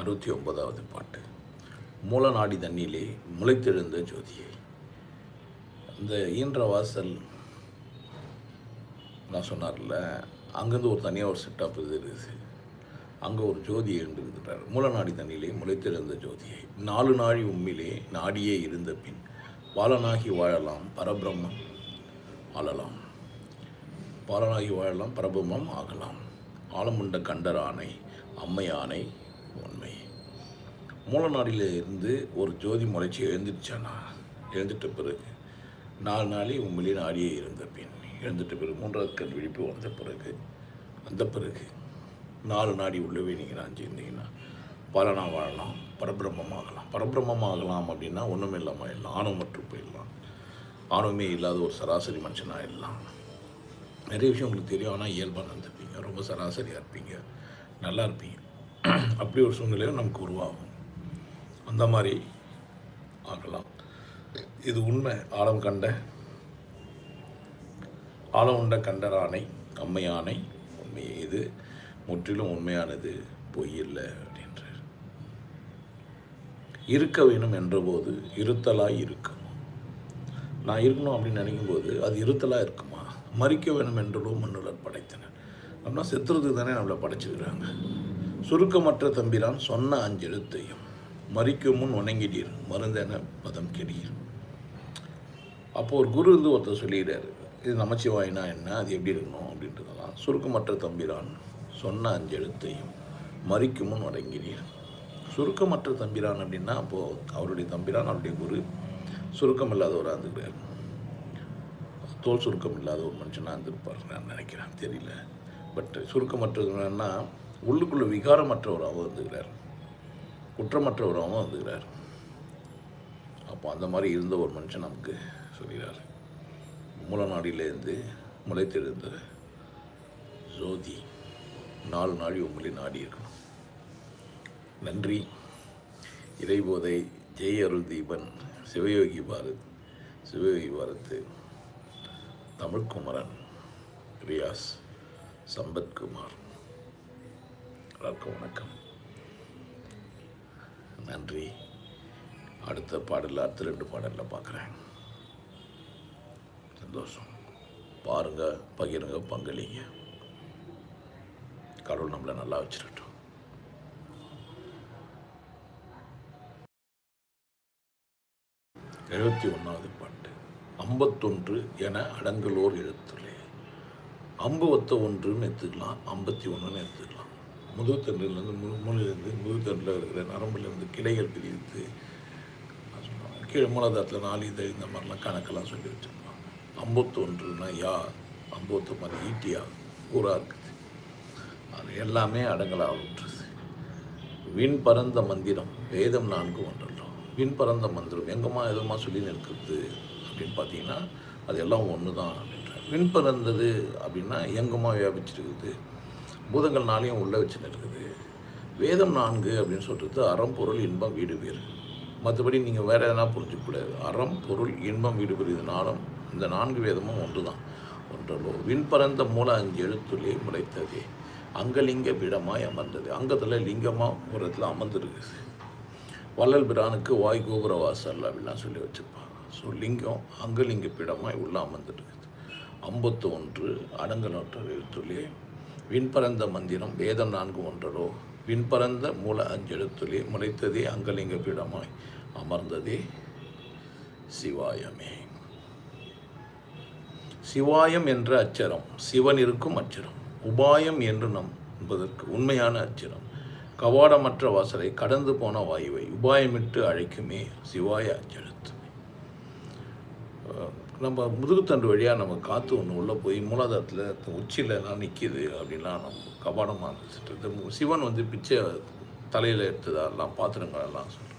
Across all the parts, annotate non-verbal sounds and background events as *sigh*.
அறுபத்தி ஒன்பதாவது பாட்டு. மூலநாடி தண்ணியிலே முளைத்தெழுந்த ஜோதியை. அந்த ஈன்ற வாசல் நான் சொன்னார்ல அங்கேருந்து ஒரு தனியாக ஒரு செட்டப் இது இருக்குது. அங்கே ஒரு ஜோதி எழுந்திருக்கிறார் மூலநாடி தண்ணியிலே முளைத்தெழுந்த ஜோதியை. நாலு நாழி உம்மிலே நாடியே இருந்த பின் பாலனாகி வாழலாம் பரபிரம்மம் ஆளலாம். பாலனாகி வாழலாம் பரபிரம்மம் ஆகலாம். ஆலமுண்ட கண்டரானை அம்மையானை உண்மை. மூலநாடியில் இருந்து ஒரு ஜோதி முளைச்சி எழுந்துருச்சானா? எழுந்துட்ட பிறகு. நாலு நாளே உண்மையிலே நாடியே இருந்த பின் எழுந்துட்ட பிறகு மூன்றாவது கண் விழிப்பு வந்த பிறகு. அந்த பிறகு. நாலு நாடி உள்ளவே நீங்கள் நான் சேர்ந்தீங்கன்னா பலனா வாழலாம் பரபிரம்மமாகலாம். பரபிரம்மமாகலாம் அப்படின்னா ஒன்றுமே இல்லாமல் ஆயிடலாம். ஆணவமற்று போயிடலாம். ஆணவமே இல்லாத ஒரு சராசரி மனுஷனாக ஆயிடலாம். நிறைய விஷயம் உங்களுக்கு தெரியும். ஆனால் இயல்பாக நடந்துப்பீங்க. ரொம்ப சராசரியாக இருப்பீங்க. நல்லா இருப்பீங்க. *clears throat* அப்படி ஒரு சூழ்நிலையும் நமக்கு உருவாகும். அந்த மாதிரி ஆகலாம் இது உண்மை. ஆழம் கண்ட ஆழம் உண்ட கண்டரானை அம்மையானை உண்மை இது முற்றிலும் உண்மையானது பொய் இல்லை அப்படின்றார். இருக்க வேணும் என்றபோது இருத்தலாக இருக்கும். நான் இருக்கணும் அப்படின்னு நினைக்கும்போது அது இருத்தலாக இருக்குமா? மறிக்க வேணும் என்றோ மண்ணுலர் படைத்தனர். அப்படின்னா செத்துறதுக்கு தானே நம்மளை படைச்சிக்கிறாங்க சுருக்கமற்ற தம்பிரான் சொன்ன அஞ்செழுத்தையும் மறிக்கும் முன் உணங்கிடீர் மருந்தென பதம் கெடீர் அப்போ ஒரு குரு வந்து ஒருத்தர் சொல்லிடுறாரு இது நமச்சிவாயினா என்ன? அது எப்படி இருக்கணும்? அப்படின்றதெல்லாம். சுருக்கமற்ற தம்பிரான் சொன்ன அஞ்செழுத்தையும் மறிக்கும் முன் உடங்கினீர் சுருக்கமற்ற தம்பிரான் அப்படின்னா அப்போது அவருடைய தம்பிரான் அவருடைய குரு சுருக்கம் இல்லாதவராக இருந்துக்கிறார் தோல் சுருக்கம் இல்லாத ஒரு மனுஷனாக இருந்திருப்பார் நான் நினைக்கிறேன். தெரியல. பட் சுருக்கமற்றதுன்னா உள்ளுக்குள்ள விகாரமற்றவராகவும் இருந்துக்கிறார். குற்றமற்றவராகவும் இருந்துக்கிறார். அப்போ அந்த மாதிரி இருந்த ஒரு மனுஷன் நமக்கு சொல்கிறார். மூலநாடியிலேருந்து முளைத்தெழுந்த ஜோதி நாலு நாடி உங்களை நாடி இருக்கணும். நன்றி. இறைபோதை ஜெய் அருள் தீபன் சிவயோகி பாரத் சிவயோகி பாரத் தமிழ்குமரன் ரியாஸ் சம்பத்குமார். எல்லாருக்கும் வணக்கம். நன்றி. அடுத்த பாடலில் அடுத்த ரெண்டு பாடலில் பார்க்குறேன். சந்தோஷம். பாருங்கள் பகிருங்க பங்களிங்க. கடவுள் நம்மளை நல்லா வச்சிருக்கட்டும். எழுபத்தி ஒன்றாவது பாட்டு. ஐம்பத்தொன்று என அடங்கலோர் எழுத்துள்ளே அம்பு ஒன்றுன்னு எடுத்துக்கலாம் ஐம்பத்தி ஒன்றுன்னு எடுத்துக்கலாம். முதுகுத்தண்டிலிருந்து மு மூலையிலேருந்து முதுகுத்தண்டில் இருக்கிற நரம்புலேருந்து கிளைகள் பிரித்து சொல்லுவாங்க கீழே மூலாதாரத்தில் நாலு இது இந்த மாதிரிலாம் கணக்கெல்லாம் சொல்லி வச்சுருப்பாங்க. ஐம்பத்தொன்றுனா யா அம்பூத்து மாதிரி ஈட்டியா? ஊராக இருக்குது. அது எல்லாமே அடங்கலாக விட்டுருது. விண் பரந்த மந்திரம் வேதம் நான்கு ஒன்றும் விண் பரந்த மந்திரம் எங்கம்மா எதுமா சொல்லி நிற்கிறது அப்படின்னு பார்த்தீங்கன்னா அது எல்லாம் ஒன்று தான் அப்படின்ற விண் பறந்தது அப்படின்னா எங்கம்மா வியாபிச்சிருக்குது? பூதங்கள் நாளையும் உள்ளே வச்சு இருக்குது. வேதம் நான்கு அப்படின்னு சொல்கிறது அறம் பொருள் இன்பம் வீடு பேர் மற்றபடி நீங்கள் வேறு எதனா புரிஞ்சுக்கூடாது அறம் பொருள் இன்பம் வீடு பேர் இது நாளும் இந்த நான்கு வேதமும் ஒன்று தான் ஒன்றல்லோ விண் பறந்த மூல அஞ்சு எழுத்துலே முளைத்ததே. அங்கலிங்க பீடமாய் அமர்ந்தது. அங்கத்தில் லிங்கமாக ஒரு இடத்துல அமர்ந்துருக்குது. வள்ளல் பிரானுக்கு வாய் கோபுர வாசல் அப்படிலாம் சொல்லி வச்சுருப்பாங்க. ஸோ லிங்கம் அங்கலிங்க பிடமாய் உள்ளே அமர்ந்துருக்குது. ஐம்பத்தொன்று அடங்கலற்ற எழுத்துலே விண்பரந்த மந்திரம் வேதம் நான்கு ஒன்றரோ. விண்பரந்த மூல அஞ்செழுத்துலே முளைத்ததே அங்கலிங்க பீடமாய் அமர்ந்ததே சிவாயமே. சிவாயம் என்ற அச்சரம் சிவன் இருக்கும் அச்சரம் உபாயம் என்று நம் என்பதற்கு உண்மையான அச்சரம். கவாடமற்ற வாசலை கடந்து போன வாயுவை உபாயமிட்டு அழைக்குமே சிவாய அச்செழுத்துமே நம்ம முதுகுத்தண்டு வழியாக நம்ம காற்று ஒன்று உள்ளே போய் மூலாதாரத்தில் உச்சியிலலாம் நிற்கிது அப்படின்லாம் நம்ம கபாடமாக நினச்சிட்டு சிவன் வந்து பிச்சை தலையில் எடுத்ததெல்லாம் பாத்திரங்களெல்லாம் சொல்கிறது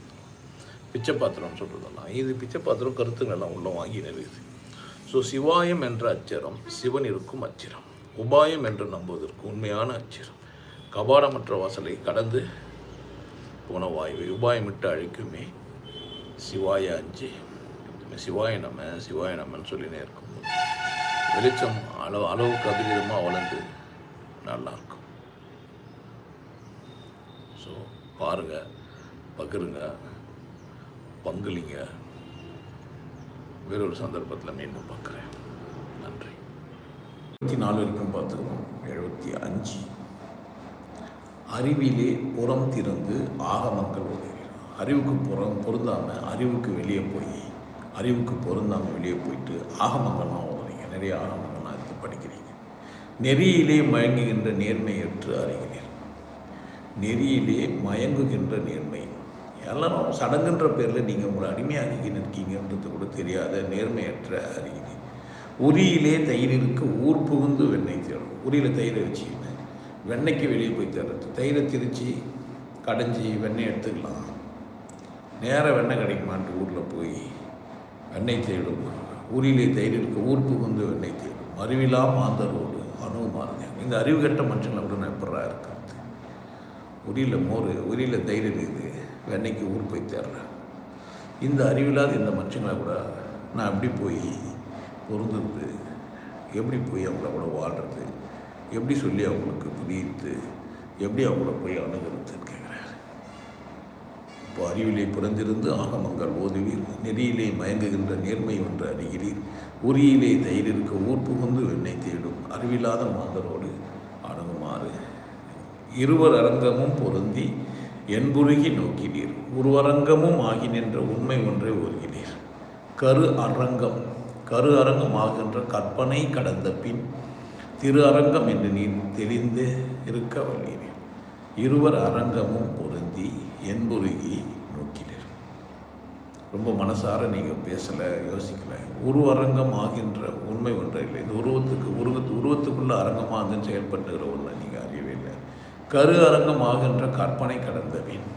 பிச்சை பாத்திரம் சொல்கிறதெல்லாம் இது பிச்சை பாத்திரம் கருத்துங்களெல்லாம் உள்ளே வாங்கி நிறுவுது ஸோ சிவாயம் என்ற அச்சரம் சிவன் இருக்கும் அச்சரம். உபாயம் என்று நம்புவதற்கு உண்மையான அச்சரம். கபாடமற்ற வாசலை கடந்து போன வாயுவை உபாயமிட்டு அழைக்குமே சிவாய அஞ்சு. சிவாய நம்ம சிவாய நம்மன்னு சொல்லினே இருக்கும் வெளிச்சம் அளவு அளவுக்கு அதிகமாக வளர்ந்து நல்லாயிருக்கும். ஸோ பாருங்கள் பகிருங்க பங்குலிங்க வேறொரு சந்தர்ப்பத்தில் மீண்டும் பார்க்குறேன். நன்றி. எழுபத்தி நாலு வரைக்கும் பார்த்துக்கணும். எழுபத்தி அஞ்சு. அறிவிலே புறம் திறந்து ஆகமங்கள் உதவி அறிவுக்கு புறம் பொருந்தாமல் அறிவுக்கு வெளியே போய் அறிவுக்கு பொருந்தாமல் வெளியே போயிட்டு ஆகமங்கள்லாம் ஓடுறீங்க நிறைய ஆகமங்கள்லாம் எடுத்து படிக்கிறீங்க. நெறியிலே மயங்குகின்ற நேர்மையற்று அறிகிறீர் நெறியிலே மயங்குகின்ற நேர்மை. எல்லாரும் சடங்குன்ற பேரில் நீங்கள் உங்களை அடிமையாகி நிற்கீங்கன்றது கூட தெரியாத நேர்மையற்ற அறிகிறீர் உரியிலே தயிரிற்கு ஊர் புகுந்து வெண்ணெய் தேடும். உரியில் தயிரை வச்சுக்கின்னு வெண்ணெய்க்கு வெளியே போய் தேடுறது. தயிரை திரிச்சு கடைஞ்சி வெண்ணெய் எடுத்துக்கலாம். நேராக வெண்ணெய் கிடைக்குமான்ட்டு ஊரில் போய் வெண்ணெய் தேடும். ஊரிலே தயிருக்கு ஊர் புகுந்து வெண்ணெய் தேடும். அறிவிலா மாந்தரோடு அனுமானியம் இந்த அறிவு கெட்ட மனுஷங்களை விட எப்படா இருக்கிறது உரியில் மோர் உரியில் தயிர் இருக்குது. வெண்ணெய்க்கு ஊர் போய் தேடுறேன் இந்த அறிவில்லாத இந்த மனுஷங்களை கூட நான் எப்படி போய் பொருந்துறது? எப்படி போய் அவங்கள கூட வாழ்கிறது எப்படி சொல்லி அவங்களுக்கு புரியுது எப்படி அவங்கள போய் அணுகிறது? அறிவிலே பிறந்திருந்து ஆகமங்கள் ஓதுவீர். நெறியிலே மயங்குகின்ற நேர்மை ஒன்று அறிகிறீர் உரியிலே தயிரிருக்க ஊர் புகுந்து வெண்ணை தேடும். அறிவில்லாத மாந்தரோடு அணுகுமாறு. இருவர் அரங்கமும் பொருந்தி என்புருகி நோக்கினீர். உருவரங்கமும் ஆகி நின்ற உண்மை ஒன்றை ஓர்கிறீர் கரு அரங்கம். கரு அரங்கம் ஆகின்ற கற்பனை கடந்த பின் திரு அரங்கம் என்று நீர் தெரிந்து இருக்க வல்லீர்கள் இருவர் அரங்கமும் பொருந்தி என்புருகி நோக்கினர். ரொம்ப மனசார நீங்கள் பேசலை யோசிக்கலை. உருவ அரங்கம் ஆகின்ற உண்மை ஒன்றை இல்லை. இந்த உருவத்துக்கு உருவத்து உருவத்துக்குள்ள அரங்கமாக செயல்பட்டுகிற ஒன்றை நீங்கள் அறியவே இல்லை. கரு அரங்கம் ஆகின்ற கற்பனை கடந்தவின்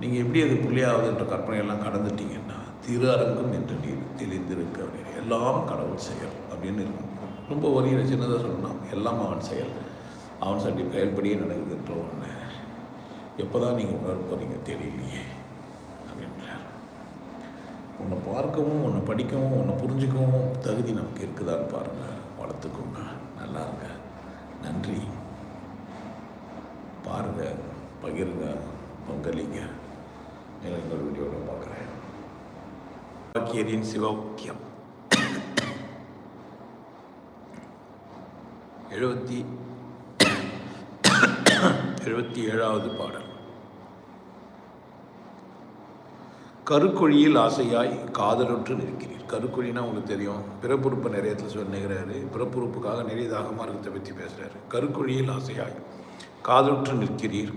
நீங்கள் எப்படி அது புள்ளியாகுதுன்ற கற்பனையெல்லாம் கடந்துட்டீங்கன்னா திரு அரங்கம் என்று நீர் தெளிந்திருக்க அப்படின்னு எல்லாம் கடவுள் செயல் அப்படின்னு இருக்கும். ரொம்ப ஒரு சின்னதாக சொல்லணும் எல்லாம் அவன் செயல். அவன் சட்டி செயல்படியே நடக்குதுன்ற ஒன்று எப்போ தான் நீங்கள் உணர போகிறீங்க தெரியலையே அப்படின்றார். உன்னை பார்க்கவும் உன்னை படிக்கவும் உன்னை புரிஞ்சுக்கவும் தகுதி நமக்கு இருக்குதான்னு பாருங்கள் வளர்த்துக்கோங்க. நல்லா இருங்க. நன்றி. பாருங்கள் பகிருங்க பங்களிங்க. மேலும் இன்னொரு வீடியோவில் பார்க்குறேன். வாக்கியரின் சிவவாக்கியம் எழுபத்தி எழுபத்தி ஏழாவது பாடல். கருக்குழியில் ஆசையாய் காதலுற்று நிற்கிறீர். கருக்கொழினா உங்களுக்கு தெரியும். பிறப்புறுப்பு நிறைய இடத்துல சொல்லுகிறாரு பிறப்புறுப்புக்காக நிறைய தாகமார்க்கத்தை பற்றி பேசுகிறாரு கருக்குழியில் ஆசையாய் காதலுற்று நிற்கிறீர்.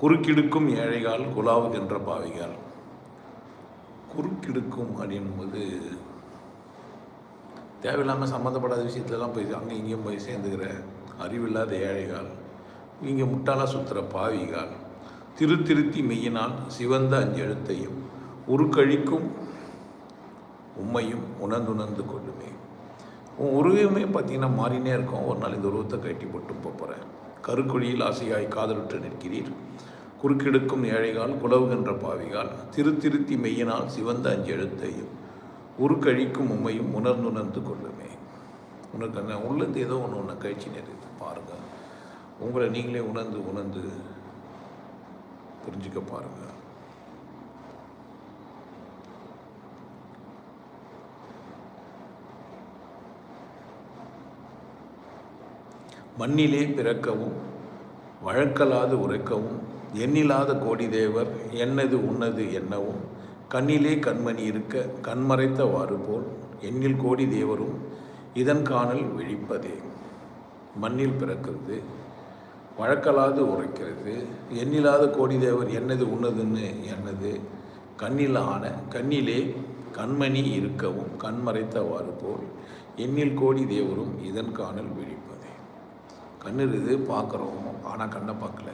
குறுக்கிடுக்கும் ஏழைகால் குலாவுகின்ற பாவிகால் குறுக்கிடுக்கும் அப்படின்போது தேவையில்லாமல் சம்மந்தப்படாத விஷயத்துலலாம் போய் அங்கே இங்கேயும் போய் சேர்ந்துக்கிற அறிவில்லாத ஏழைகால் இங்கே முட்டாளாக சுற்றுற பாவிகால் திரு திருத்தி மெய்யினால் சிவந்த அஞ்செழுத்தையும் உருக்கழிக்கும் உண்மையும் உணர்ந்துணர்ந்து கொள்ளுமே. உன் உருவமே பார்த்தீங்கன்னா மாறினே இருக்கும். ஒரு நாள் இந்த உருவத்தை கட்டி போட்டு போகிறேன் கருக்குழியில் ஆசையாய் காதலுற்று நிற்கிறீர். குறுக்கெடுக்கும் ஏழைகால் குலவுகின்ற பாவிகால் திரு திருத்தி மெய்யினால் சிவந்த அஞ்செழுத்தையும் உருக்கழிக்கும் உண்மையும் உணர்ந்துணர்ந்து கொள்ளுமே. உனக்கு அந்த உள்ளது ஏதோ ஒன்று ஒன்று கழிச்சு நேருது பாருங்கள் உங்களை நீங்களே உணர்ந்து உணர்ந்து புரிஞ்சுக்க பாருங்கள் மண்ணிலே பிறக்கவும் வழக்கலாது உரைக்கவும் எண்ணிலாத கோடி தேவர் என்னது உன்னது என்னவும் கண்ணிலே கண்மணி இருக்க கண்மறைத்தவாறு போல் எண்ணில் கோடி தேவரும் இதன் காணல் விழிப்பதே. மண்ணில் பிறக்கிறது வழக்கலாது உரைக்கிறது எண்ணிலாத கோடி தேவர் என்னது உன்னதுன்னு என்னது கண்ணில் ஆன கண்ணிலே கண்மணி இருக்கவும் கண்மறைத்தவாறு போல் எண்ணில் கோடி தேவரும் இதன் காணல் விழிப்பு கண் இருக்குது பார்க்குறோம். ஆனால் கண்ணை பார்க்கல.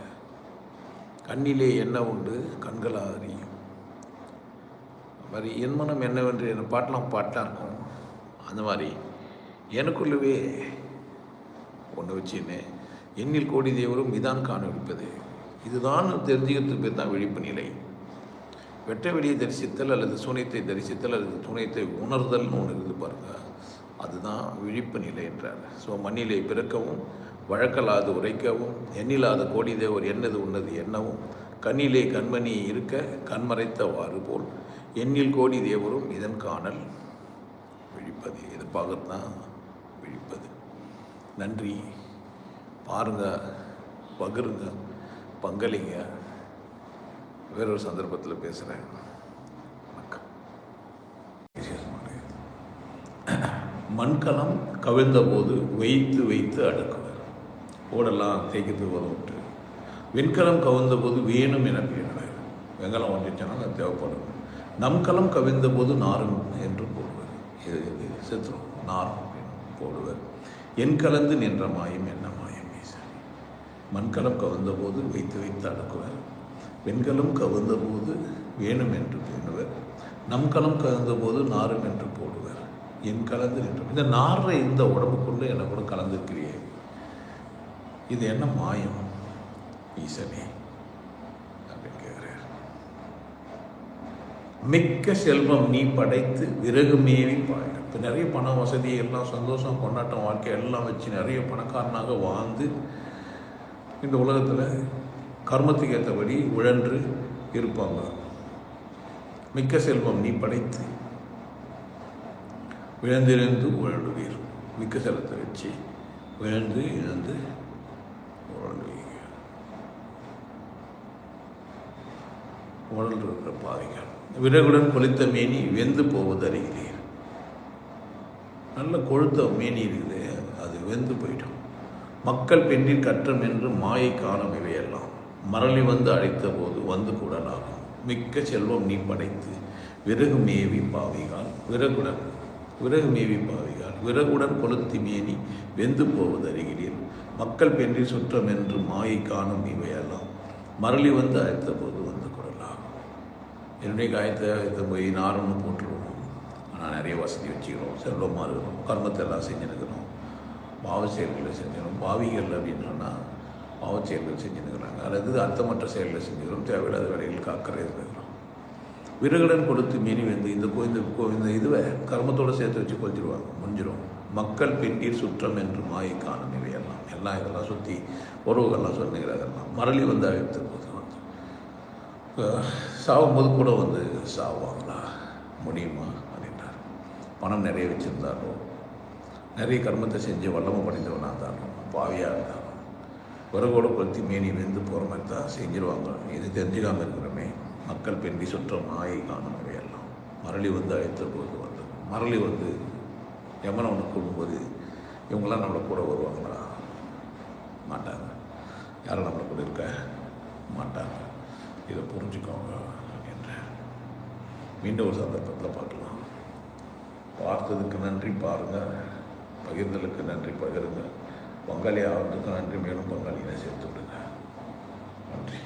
கண்ணிலே என்ன உண்டு? கண்களாக அறியும். அது மாதிரி என் மனம் என்னவென்று என் பாட்டெலாம் பாட்டாக இருக்கும். அந்த மாதிரி எனக்குள்ளவே ஒன்று வச்சுன்னு எண்ணில் கோடி தேவரும் இதான் காண விழிப்பது இதுதான் தெரிஞ்சுக்கிறதுக்கு பேர் தான் விழிப்பு நிலை வெட்ட வெளியை தரிசித்தல் அல்லது சூனியத்தை தரிசித்தல் அல்லது துணையத்தை உணர்தல்னு ஒன்று இருக்குது பாருங்கள் அதுதான் விழிப்பு நிலை என்றார். ஸோ மண்ணிலே பிறக்கவும் வழக்கலாது உரைக்கவும் எண்ணிலாத கோடி தேவர் என்னது உன்னது என்னவும் கண்ணிலே கண்மணி இருக்க கண்மறைத்தவாறு போல் எண்ணில் கோடி தேவரும் இதன் காணல் விழிப்பது. இது பார்க்கத்தான் விழிப்பது. நன்றி. பாருங்க பகிருங்க பங்களிங்க. வேறொரு சந்தர்ப்பத்தில் பேசுகிறேன் மண்கலம் கவிழ்ந்தபோது வைத்து வைத்து அடுக்குவர். ஓடெல்லாம் தேய்க்கிறது விட்டு வெண்கலம் கவிழ்ந்தபோது வேணும் என பேணுவர் வெங்கலம் வந்துச்சுன்னா அது தேவைப்படும். நம் களம் கவிழ்ந்தபோது நாரும் என்று போடுவர். இது இது சித்திரம். நாரும் அப்படின்னு போடுவர். என் கலந்து நின்ற மாயம் என்ன மாயம் ஈசன்? மண்கலம் கவிழ்ந்தபோது வைத்து வைத்து அடுக்குவர். வெண்கலம் கவிழ்ந்தபோது வேணும் என்று பேணுவர் நம் களம் கலந்தபோது நாரும் என்று போடுவர். என் கலந்து நின்ற இந்த நாரை இந்த உடம்புக்குள்ளே என்ன கூட கலந்துருக்கிறியே இது என்ன மாயம்? ஈசனே அப்படின்னு கேட்குறார். மிக்க செல்வம் நீ படைத்து விறகு மேவி பாய. இப்போ நிறைய பண வசதி எல்லாம் சந்தோஷம் கொண்டாட்டம் வாழ்க்கை எல்லாம் வச்சு நிறைய பணக்காரனாக வாழ்ந்து இந்த உலகத்தில் கர்மத்துக்கு ஏற்றபடி உழன்று இருப்பாங்க. மிக்க செல்வம் நீ படைத்து விழுந்திருந்து உழல்வீர். மிக்க செல்வத்தை வச்சு விழுந்து இழந்து உடல் இருக்கிற பாவிகள். விறகுடன் கொளித்த மேனி வெந்து போவது அறிகிறீர். நல்ல கொழுத்த மேனி இருக்குது அது வெந்து போயிடும். மக்கள் பெண்ணின் கற்றம் என்று மாயை காணும் இவையெல்லாம். மரளி வந்து அழைத்த போது வந்து கூடலாகும். மிக்க செல்வம் நீ படைத்து விறகு மேவி பாவிகால் விறகுடன் விறகு மேவி பாவிகால் விறகுடன் கொளுத்தி மேனி வெந்து போவது அறிகிறீர். மக்கள் பெண்ணின் சுற்றம் என்று மாயை காணும் இவையெல்லாம். மரளி வந்து அழைத்த போது என்னுடைய காயத்தை இதை போய் நார்னு போட்டுருவோம். ஆனால் நிறைய வசதி வச்சுக்கிறோம். செல்வமாக இருக்கிறோம் கர்மத்தை எல்லாம் செஞ்சுருக்கிறோம் பாவ செயல்களை செஞ்சிடும் பாவிகள் அப்படின்னா பாவ செயல்கள் செஞ்சுருக்கிறாங்க. அல்லது அர்த்தமற்ற செயல்களை செஞ்சுக்கிறோம் தேவையில்லாத வேலைகள் காக்கரை இருக்கிறோம் விறகுடன் கொடுத்து மீறி வந்து இந்த கோ இந்த இந்த இதுவை கர்மத்தோடு சேர்த்து வச்சு கொளுத்திடுவாங்க முடிஞ்சிடும் மக்கள் பெண்டீர் சுற்றம் என்று மாயை காணும் இவையெல்லாம். எல்லாம் இதெல்லாம் சுற்றி உறவுகள்லாம் சொன்னுகிறதெல்லாம் மரளி வந்து அழைத்து சாகும்போது கூட வந்து சாவாங்களா? முடியுமா? அப்படின்றார் பணம் நிறைய வச்சுருந்தாரோ நிறைய கர்மத்தை செஞ்சு வல்லமை படைந்தவனாக இருந்தாலும் பாவியாக இருந்தாலும் விறகோடு கொளுத்தி மேனி வெந்து போகிற மாதிரி தான் செஞ்சிருவாங்க. இது தெரிஞ்சுக்காமல் இருக்கிறோமே மக்கள் பெண்டி சுற்ற மாயை காணும் இவையெல்லாம். மரளி வந்து அழைத்த போது வந்து மரளி வந்து யமனை ஒன்று கூடும்போது இவங்களாம் நம்மளை கூட வருவாங்களா? மாட்டாங்க. யாரும் நம்மளை கூட இருக்க மாட்டாங்க. இதை புரிஞ்சுக்கோங்க என்ற மீண்டும் ஒரு சந்தர்ப்பத்தில் பார்க்கலாம். பார்த்ததுக்கு நன்றி பாருங்கள் பகிர்ந்தலுக்கு நன்றி பகிருங்க. பங்காளி ஆகிறதுக்கு நன்றி மேலும் பங்காளியை சேர்த்து விடுங்க. நன்றி.